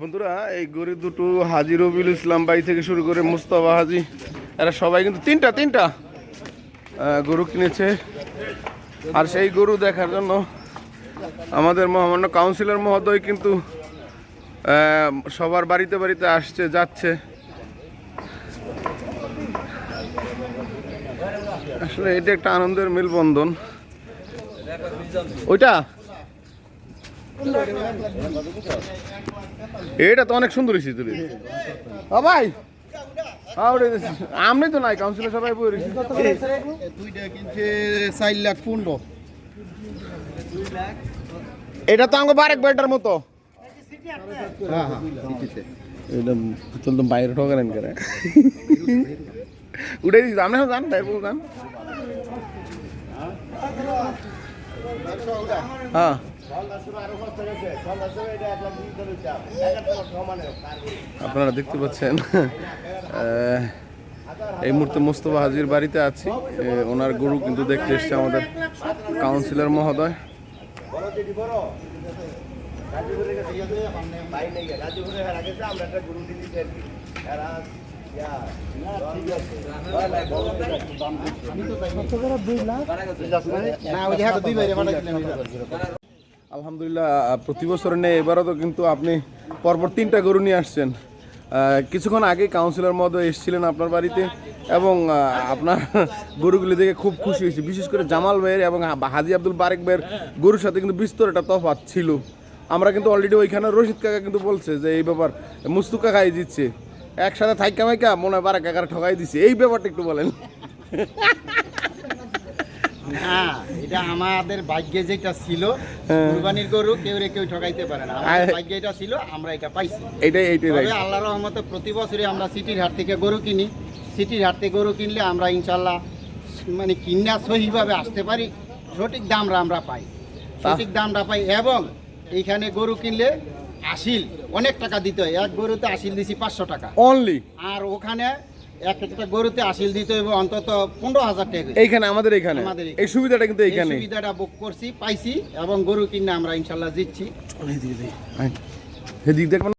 বন্ধুরা, এই গরু দুটো হাজি রবিউল ইসলাম বাই থেকে শুরু করে মুস্তফা হাজি, এরা সবাই কিন্তু তিনটা তিনটা গরু কিনেছে। আর সেই গরু দেখার জন্য আমাদের মহামান্য কাউন্সিলর মহোদয় কিন্তু সবার বাড়িতে বাড়িতে আসছে, যাচ্ছে। আসলে এটা একটা আনন্দের মেলবন্ধন। ওইটা? এটা তো অনেক সুন্দর হয়েছে তুলি ও ভাই। হ্যাঁ। আমনি তো নাই কাউন্সিলর সবাই বই দুইটা কিনছে চার লাখ পনেরো এটা তো আমাকে বারেক বেটার মতো। হ্যাঁ হ্যাঁ এটা চল তো বাইরে ঠকালেন করে উঠে দিচ্ছি আপনি জান বাইরে জান হ্যাঁ। আপনারা দেখতে পাচ্ছেন এই মুহূর্তে মোস্তফা হাজির বাড়িতে আছি। ওনার গরু কিন্তু দেখতে এসছে আমাদের কাউন্সিলর মহোদয়। দুই আলহামদুলিল্লাহ প্রতি বছর নেই এবারও তো কিন্তু আপনি পরপর তিনটা গরু নিয়ে আসছেন। কিছুক্ষণ আগে কাউন্সিলর মহোদয় এসেছিলেন আপনার বাড়িতে এবং আপনার গরুগুলি দেখে খুব খুশি হয়েছে। বিশেষ করে জামাল ভাইয়ের এবং হাজি আব্দুল বারেক ভাইয়ের গরুর সাথে কিন্তু বিস্তর একটা তফাৎ ছিল। আমরা কিন্তু অলরেডি ওইখানে রশিদ কাকা কিন্তু বলছে যে, এই ব্যাপার, মুস্তু কাকাই দিচ্ছে। একসাথে থাইকা মাইকা মনে হয় বারেক কাকার ঠকাই দিচ্ছে এই ব্যাপারটা একটু বলেন। এটা আমাদের ভাগ্যে যেটা ছিল কুরবানির গরু কেউ রে কেউ ঠকাইতে পারে না। আমাদের ভাগ্যে এটা ছিল আমরা এটা পাইছি। এইটাই তবে আল্লাহর রহমতে প্রতি বছরই আমরা সিটির হাট থেকে গরু কিনি। সিটির হাট থেকে গরু কিনলে আমরা ইনশাল্লাহ মানে কিনা সহিভাবে আসতে পারি। সঠিক দামরা আমরা পাই। সঠিক দামটা পাই এবং এইখানে গরু কিনলে আসিল অনেক টাকা দিতে হয়। এক গরুতে আসিল দিছি পাঁচশো টাকা। অনলি আর ওখানে একটা গরুতে আসিল দিতে হবে অন্তত পনেরো হাজার টাকা এইখানে আমাদের এইখানে? এই সুবিধাটা কিন্তু এই এইখানে সুবিধাটা বুক করছি পাইছি এবং গরু কিনে আমরা ইনশাল্লাহ জিতছি এদিক দেখবেন